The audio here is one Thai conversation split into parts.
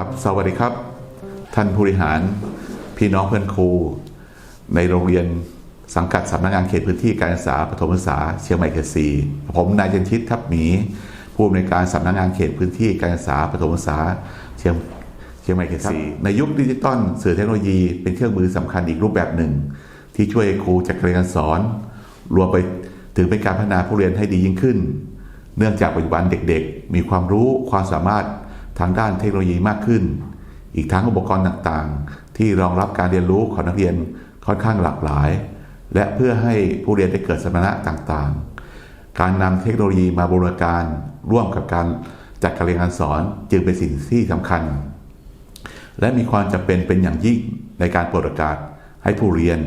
ครับสวัสดีครับ ท่านผู้บริหารพี่น้องเพื่อนครู ในโรงเรียนสังกัดสำนักงานเขตพื้นที่การศึกษาปฐมศึกษาเชียงใหม่เขตสีผมนายจันทิตทับหมีผู้อำนวยการสำนักงานเขตพื้นที่การศึกษาปฐมศึกษาเชียงเชียงใหม่เขตสีในยุคดิจิตอลสื่อเทคโนโลยีเป็นเครื่องมือสำคัญอีกรูปแบบหนึ่ง ที่ช่วยครูจัดการเรียนการสอน รวมไปถึงเป็นการพัฒนาผู้เรียนให้ดียิ่งขึ้น เนื่องจากปัจจุบันเด็กๆ มีความรู้ความสามารถ ทางด้านเทคโนโลยีมากขึ้น อีกทั้งอุปกรณ์ต่างๆ ที่รองรับการเรียนรู้ของนักเรียนค่อนข้างหลากหลาย และเพื่อให้ผู้เรียนได้เกิดสมรรถนะต่างๆ การนำเทคโนโลยีมาบูรณาการร่วมกับการจัดการเรียนการสอนจึงเป็นสิ่งที่สำคัญ และมีความจำเป็นเป็นอย่างยิ่งในการเปิดโอกาสให้ผู้เรียน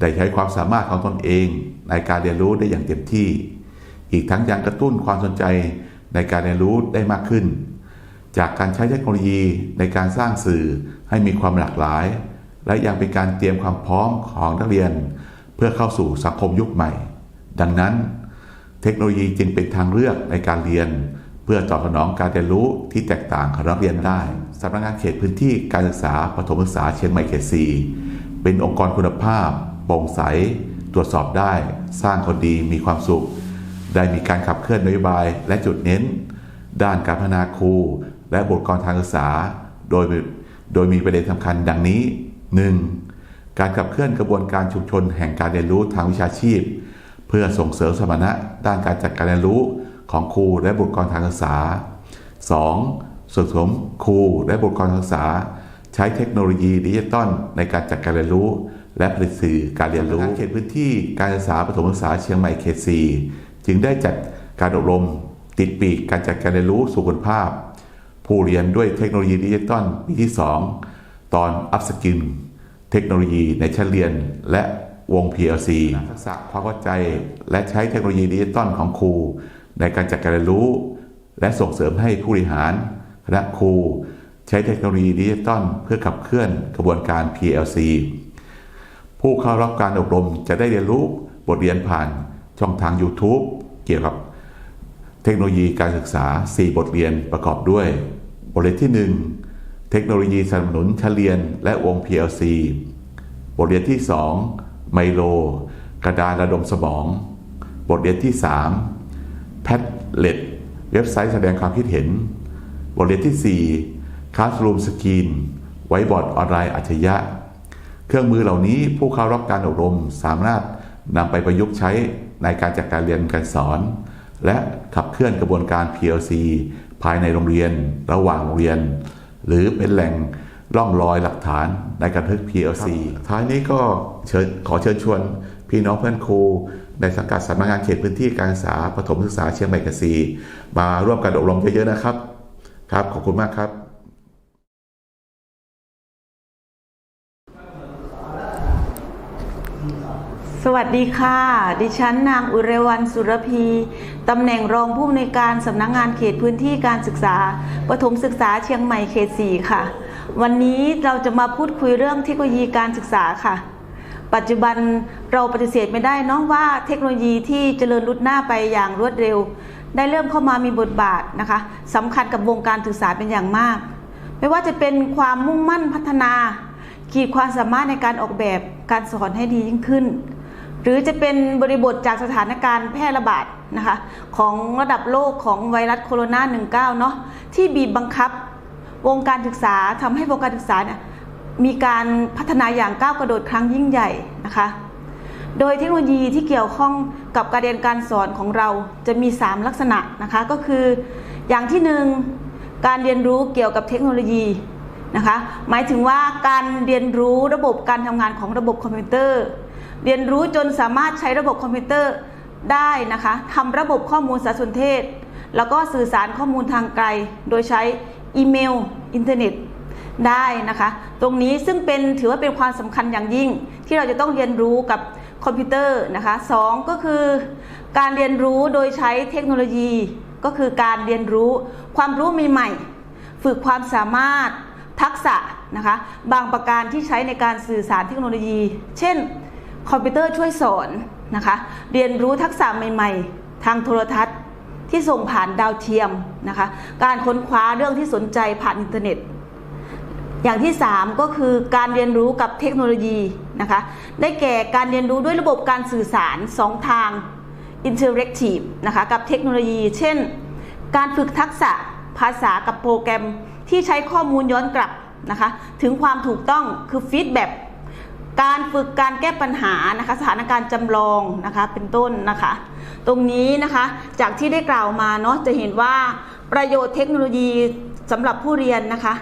ได้ใช้ความสามารถของตนเอง ในการเรียนรู้ได้อย่างเต็มที่ อีกทั้งยังกระตุ้นความสนใจในการเรียนรู้ได้มากขึ้น จากการใช้เทคโนโลยีในการสร้างสื่อให้มีความหลากหลาย และยังเป็นการเตรียมความพร้อมของนักเรียน เพื่อเข้าสู่สังคมยุคใหม่ ดังนั้น เทคโนโลยีจึงเป็นทางเลือกในการเรียน เพื่อตอบสนองการเรียนรู้ที่แตกต่างของนักเรียนได้สำนักงานเขตพื้นที่การศึกษาปฐมศึกษาเชียงใหม่เขตสีเป็นองค์กรคุณภาพโปร่งใส ตรวจสอบได้ สร้างคนดีมีความสุข ได้มีการขับเคลื่อนนโยบายและจุดเน้น ด้านการพัฒนาครู และบุคลากรทางศึกษาโดยโดยมีประเด็นสำคัญดังนี้ 1. การขับเคลื่อนกระบวนการชุมชนแห่งการเรียนรู้ทางวิชาชีพ เพื่อส่งเสริมสมรรถนะด้านการจัดการเรียนรู้ของครูและบุคลากรทางศึกษา 2. ส่งเสริมครูและบุคลากรทางศึกษา ใช้เทคโนโลยีดิจิตอลในการจัดการเรียนรู้ และผลิตสื่อการเรียนรู้เขตพื้นที่การศึกษาปฐมศึกษาเชียงใหม่เขต 4 จึงได้จัดการอบรมติดปีกการจัดการเรียนรู้สุขภาพ ผู้เรียนด้วยเทคโนโลยีดิจิตอลปีที่ 2 ตอนอัพสกิลเทคโนโลยีในชั้นเรียนและวง PLC ทักษะความเข้าใจและใช้เทคโนโลยีดิจิตอลของครู ในการจัดการเรียนรู้ และส่งเสริมให้ผู้บริหารคณะครูใช้เทคโนโลยีดิจิตอลเพื่อขับเคลื่อนกระบวนการ PLC ผู้เข้ารับการอบรมจะได้เรียนรู้บทเรียนผ่านช่องทาง YouTube เกี่ยวกับเทคโนโลยีการศึกษา 4 บทเรียนประกอบด้วย บทเรียนที่ 1 เทคโนโลยีสนับสนุนชั้นเรียน และวง PLC บทเรียนที่ 2 ไมโล กระดานระดมสมอง บทเรียนที่ 3 แพทเลตเว็บไซต์แสดงความคิดเห็น บทเรียนที่ 4 Classroom Screen ไว้บอร์ดออนไลน์อัจฉริยะ เครื่องมือเหล่านี้ผู้เข้ารับการอบรมสามารถนำไปประยุกต์ใช้ในการจัดการเรียนการสอน และขับเคลื่อนกระบวนการ PLC ภายในโรงเรียนระหว่างโรงเรียน หรือเป็นแหล่งร่องรอยหลักฐานในการทึก PLC ท้ายนี้ก็เชิญขอเชิญชวนพี่น้องเพื่อนครู ในสังกัดสำนักงานเขตพื้นที่การศึกษาปฐมศึกษาเชียงใหม่เกษีมาร่วมกันอบรมเยอะๆนะครับ ครับ ขอบคุณมากครับ สวัสดีค่ะ ดิฉันนางอุไรวันสุรพี ตำแหน่งรองผู้อำนวยการสำนักงงานเขตพื้นที่การศึกษาปฐมศึกษาเชียงใหม่เขต4ค่ะ วันนี้เราจะมาพูดคุยเรื่องเทคโนโลยีการศึกษาค่ะ ปัจจุบันเราปฏิเสธไม่ได้น้องว่าเทคโนโลยีที่เจริญรุดหน้าไปอย่างรวดเร็ว ได้เริ่มเข้ามามีบทบาทนะคะสำคัญกับวงการศึกษาเป็นอย่างมาก ไม่ว่าจะเป็นความมุ่งมั่นพัฒนา ขีดความสามารถในการออกแบบการสอนให้ดียิ่งขึ้น หรือจะเป็นบริบทจากสถานการณ์แพร่ระบาดนะคะของระดับโลกของไวรัสโคโรนา19เนาะที่บีบบังคับวงการศึกษาทำให้วงการศึกษาเนี่ยมีการพัฒนาอย่างก้าวกระโดดครั้งยิ่งใหญ่นะคะโดยเทคโนโลยีที่เกี่ยวข้องกับการเรียนการสอนของเราจะมี 3 ลักษณะนะคะก็คืออย่างที่ 1 การเรียนรู้เกี่ยวกับเทคโนโลยีนะคะหมายถึงว่าการเรียนรู้ระบบการทำงานของระบบคอมพิวเตอร์ เรียนรู้จนสามารถใช้ระบบคอมพิวเตอร์ได้นะคะทำระบบข้อมูลสารสนเทศ แล้วก็สื่อสารข้อมูลทางไกล โดยใช้อีเมล อินเทอร์เน็ตได้นะคะ ตรงนี้ซึ่งเป็นถือว่าเป็นความสำคัญอย่างยิ่ง ที่เราจะต้องเรียนรู้กับคอมพิวเตอร์นะคะสองก็คือการเรียนรู้โดยใช้เทคโนโลยี ก็คือการเรียนรู้ความรู้ใหม่ๆฝึกความสามารถทักษะนะคะบางประการที่ใช้ในการสื่อสารเทคโนโลยี เช่น คอมพิวเตอร์ช่วยสอนนะคะ เรียนรู้ทักษะใหม่ ๆ ทางโทรทัศน์ที่ส่งผ่านดาวเทียมนะคะ การค้นคว้าเรื่องที่สนใจผ่านอินเทอร์เน็ต อย่างที่ 3 ก็คือการเรียนรู้กับเทคโนโลยีนะคะ ได้แก่การเรียนรู้ด้วยระบบการสื่อสาร 2 ทาง Interactive นะคะกับเทคโนโลยี เช่น การฝึกทักษะภาษากับโปรแกรมที่ใช้ข้อมูลย้อนกลับนะคะ ถึงความถูกต้องคือฟีดแบ็ก การฝึกการแก้ปัญหานะคะสถานการณ์จำลองนะคะเป็นต้นนะคะ ตรงนี้นะคะจากที่ได้กล่าวมาเนาะจะเห็นว่าประโยชน์เทคโนโลยีสำหรับผู้เรียนนะคะ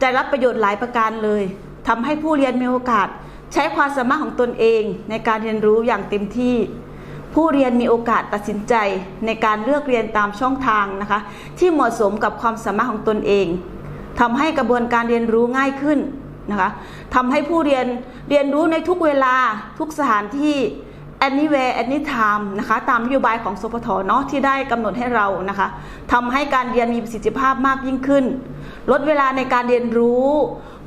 จะรับประโยชน์หลายประการเลยทำให้ผู้เรียนมีโอกาส ใช้ความสามารถของตนเอง ในการเรียนรู้อย่างเต็มที่ ผู้เรียนมีโอกาสตัดสินใจในการเลือกเรียนตามช่องทางนะคะ ที่เหมาะสมกับความสามารถของตนเองทำให้กระบวนการเรียนรู้ง่ายขึ้น นะคะทำให้ผู้เรียนเรียนรู้ในทุกเวลาทุกสถานที่ anywhere anytime นะคะตามนโยบายของสพทเนาะที่ได้กำหนดให้เรานะคะทำให้การเรียนมีประสิทธิภาพมากยิ่งขึ้น ลดเวลาในการเรียนรู้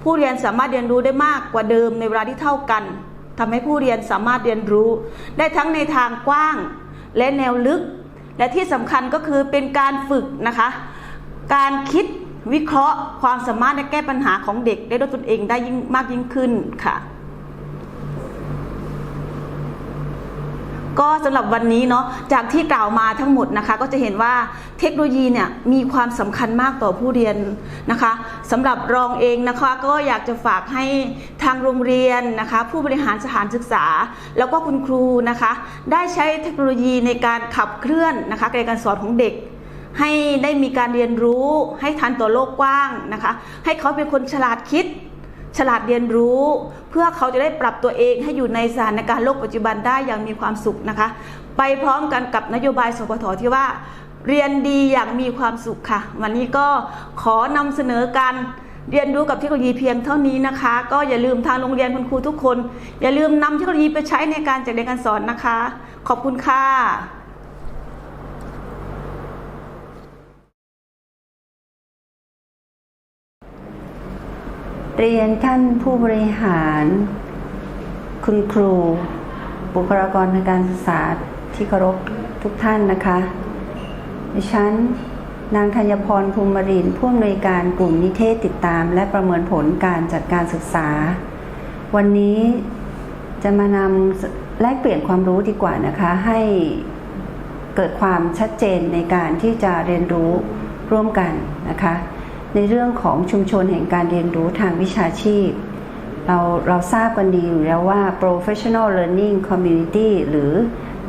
ผู้เรียนสามารถเรียนรู้ได้มากกว่าเดิมในเวลาที่เท่ากันทำให้ผู้เรียนสามารถเรียนรู้ ได้ทั้งในทางกว้างและแนวลึก และที่สำคัญก็คือเป็นการฝึกนะคะ การคิด วิเคราะห์ความสามารถในแก้ปัญหาของเด็กได้ด้วยตนเองได้ยิ่งมากยิ่งขึ้นค่ะก็สำหรับวันนี้เนาะจากที่กล่าวมาทั้งหมดนะคะ ก็จะเห็นว่าเทคโนโลยีเนี่ยมีความสำคัญมากต่อผู้เรียนนะคะสำหรับรองเองนะคะก็อยากจะฝากให้ทางโรงเรียนนะคะ ผู้บริหารสถานศึกษา แล้วก็คุณครูนะคะ ได้ใช้เทคโนโลยีในการขับเคลื่อนนะคะการสอนของเด็ก ให้ได้มีการเรียนรู้ให้ทันต่อโลกกว้างนะคะ ให้เขาเป็นคนฉลาดคิด ฉลาดเรียนรู้ เพื่อเขาจะได้ปรับตัวเองให้อยู่ในสถานการณ์โลกปัจจุบันได้อย่างมีความสุขนะคะ ไปพร้อมกันกับนโยบายสปทที่ว่า เรียนดีอย่างมีความสุขค่ะ วันนี้ก็ขอนำเสนอการเรียนรู้กับเทคโนโลยีเพียงเท่านี้นะคะ ก็อย่าลืมทางโรงเรียนคุณครูทุกคน อย่าลืมนำเทคโนโลยีไปใช้ในการจัดเรียนการสอนนะคะ ขอบคุณค่ะ เรียนท่านผู้บริหาร คุณครู บุคลากรทางการศึกษาที่เคารพทุกท่านนะคะดิฉันนางธัญพรภูมิรินผู้อำนวยการกลุ่มนิเทศติดตาม และประเมินผลการจัดการศึกษา วันนี้จะมานำแลกเปลี่ยนความรู้ดีกว่านะคะให้เกิดความชัดเจนในการที่จะเรียนรู้ร่วมกันนะคะ ในเรื่องของชุมชนแห่งการเรียนรู้ทางวิชาชีพ เราเราทราบกันดีอยู่แล้วว่า professional learning community หรือ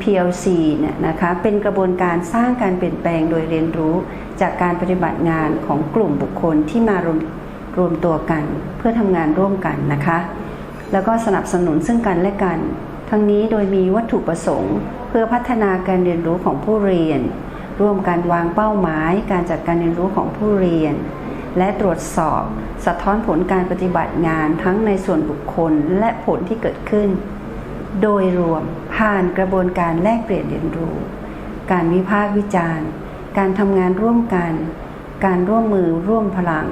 PLC เนี่ยนะคะเป็นกระบวนการสร้างการเปลี่ยนแปลงโดยเรียนรู้ จากการปฏิบัติงานของกลุ่มบุคคลที่มารวมรวมตัวกัน เพื่อทำงานร่วมกันนะคะ แล้วก็สนับสนุนซึ่งกันและกัน ทั้งนี้โดยมีวัตถุประสงค์ เพื่อพัฒนาการเรียนรู้ของผู้เรียน ร่วมการวางเป้าหมาย การจัดการเรียนรู้ของผู้เรียน และตรวจสอบ สะท้อนผลการปฏิบัติงานทั้งในส่วนบุคคลและผลที่เกิดขึ้น โดยรวมผ่านกระบวนการแลกเปลี่ยนเรียนรู้ การวิพากษ์วิจารณ์ การทำงานร่วมกัน การร่วมมือร่วมพลัง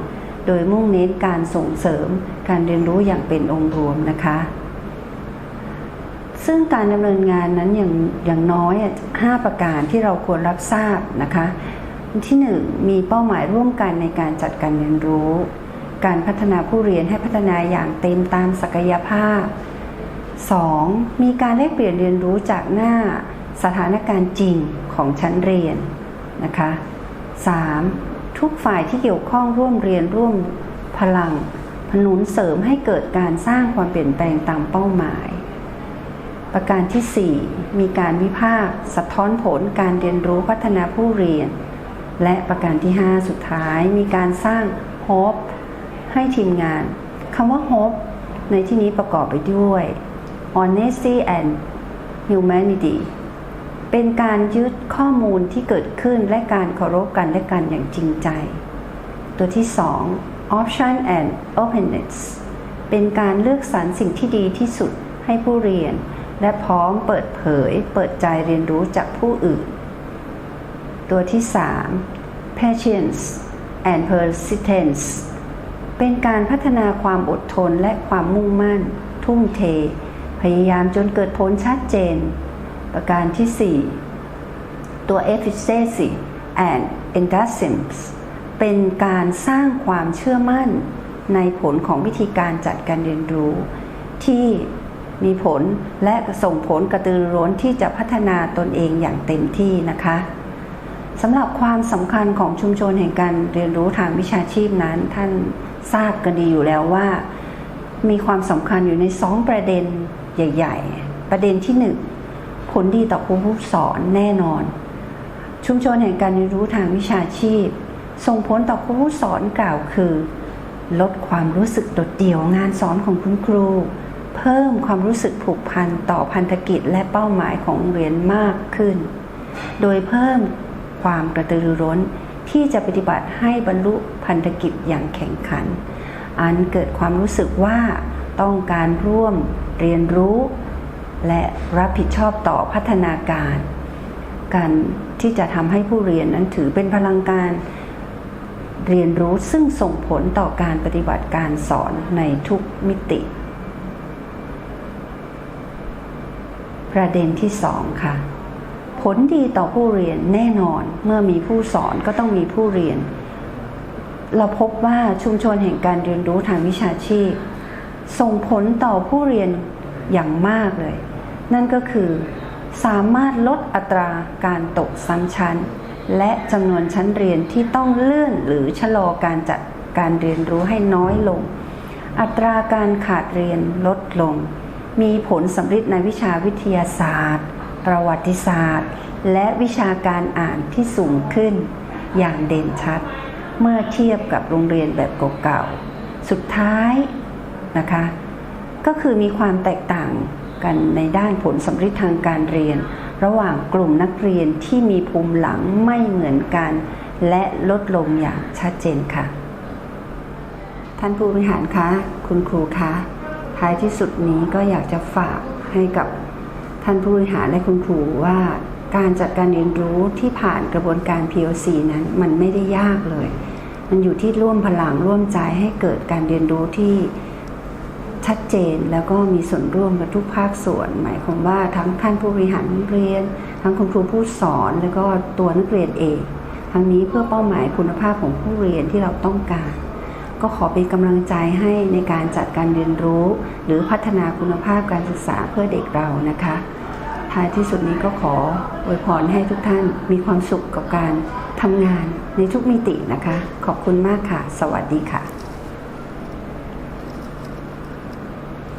โดยมุ่งเน้นการส่งเสริม การเรียนรู้อย่างเป็นองค์รวมนะคะ ซึ่งการดำเนินงานนั้นอย่างอย่างน้อย 5 ประการที่เราควรรับทราบนะคะ ที่ 1 มีเป้าหมายร่วมกันในการจัดการเรียนรู้ การพัฒนาผู้เรียนให้พัฒนาอย่างเต็มตามศักยภาพ 2. มีการแลกเปลี่ยนเรียนรู้จากหน้าสถานการณ์จริงของชั้นเรียนนะคะ 3. ทุกฝ่ายที่เกี่ยวข้องร่วมเรียนร่วมพลังพนุนเสริมให้เกิดการสร้างความเปลี่ยนแปลงตามเป้าหมาย ประการที่ 4 มีการวิพากษ์สะท้อนผลการเรียนรู้พัฒนาผู้เรียน และประการที่ 5 สุดท้ายมีการสร้าง hope ให้ทีมงานคำว่า hope ในที่นี้ประกอบไปด้วย honesty and humanity เป็นการยึดข้อมูลที่เกิดขึ้นและการเคารพกันและกันอย่างจริงใจ ตัวที่ 2 option and openness เป็นการเลือกสรรสิ่งที่ดีที่สุดให้ผู้เรียน และพร้อมเปิดเผย เปิดใจเรียนรู้จากผู้อื่น ตัวที่ 3 patience and persistence เป็นการพัฒนาความอดทนและความมุ่งมั่น ทุ่มเท พยายามจนเกิดผลชัดเจน ประการที่ 4 ตัว efficiency and enthusiasm เป็นการสร้างความเชื่อมั่นในผลของวิธีการจัดการเรียนรู้ ที่มีผลและส่งผลกระตือร้นที่จะพัฒนาตนเองอย่างเต็มที่นะคะ สำหรับความสำคัญของชุมชนแห่งการเรียนรู้ทางวิชาชีพนั้น ท่านทราบกันดีอยู่แล้วว่า มีความสำคัญอยู่ในสองประเด็นใหญ่ ๆ ประเด็นที่หนึ่งผลดีต่อครูผู้สอนแน่นอน ชุมชนแห่งการเรียนรู้ทางวิชาชีพ ส่งผลต่อครูผู้สอนกล่าวคือ ลดความรู้สึกโดดเดี่ยวงานสอนของคุณครู เพิ่มความรู้สึกผูกพันต่อพันธกิจและเป้าหมายของโรงเรียนมากขึ้น โดยเพิ่ม ความกระตือรือร้น ที่จะปฏิบัติให้บรรลุพันธกิจอย่างแข่งขัน อันเกิดความรู้สึกว่าต้องการร่วมเรียนรู้ และรับผิดชอบต่อพัฒนาการ การที่จะทำให้ผู้เรียนนั้นถือเป็นพลังการเรียนรู้ซึ่งส่งผลต่อการปฏิบัติการสอนในทุกมิติ ประเด็นที่สองค่ะ ผลดีต่อผู้เรียนแน่นอนเมื่อมีผู้สอนก็ต้องมีผู้เรียน เราพบว่าชุมชนแห่งการเรียนรู้ทางวิชาชีพ ส่งผลต่อผู้เรียนอย่างมากเลย นั่นก็คือสามารถลดอัตราการตกซ้ำชั้น และจำนวนชั้นเรียนที่ต้องเลื่อนหรือชะลอการจัดการเรียนรู้ให้น้อยลง อัตราการขาดเรียนลดลง มีผลสำฤทธิ์ในวิชาวิทยาศาสตร์ ประวัติศาสตร์ และวิชาการอ่านที่สูงขึ้น อย่างเด่นชัด เมื่อเทียบกับโรงเรียนแบบเก่าๆสุดท้ายนะคะ ก็คือมีความแตกต่างกันในด้านผลสำฤทธิ์ทางการเรียน ระหว่างกลุ่มนักเรียนที่มีภูมิหลังไม่เหมือนกัน และลดลงอย่างชัดเจนค่ะ ท่านผู้บริหารคะ คุณครูคะท้ายที่สุดนี้ก็อยากจะฝากให้กับ ท่านผู้บริหารและคุณครูว่าการจัดการเรียนรู้ที่ผ่านกระบวนการ POC นั้นมันไม่ได้ยากเลย มันอยู่ที่ร่วมพลังร่วมใจให้เกิดการเรียนรู้ที่ชัดเจนแล้วก็มีส่วนร่วมกับทุกภาคส่วน หมายความว่าทั้งท่านผู้บริหารเรียน ทั้งคุณครูผู้สอน แล้วก็ตัวนักเรียนเองทั้งนี้เพื่อเป้าหมายคุณภาพของผู้เรียนที่เราต้องการ ก็ขอเป็นกำลังใจให้ในการจัดการเรียนรู้ หรือพัฒนาคุณภาพการศึกษาเพื่อเด็กเรานะคะ ท้ายที่สุดนี้ก็ขออวยพรให้ทุกท่านมีความสุขกับการทำงานในทุกมิตินะคะ ขอบคุณมากค่ะ สวัสดีค่ะ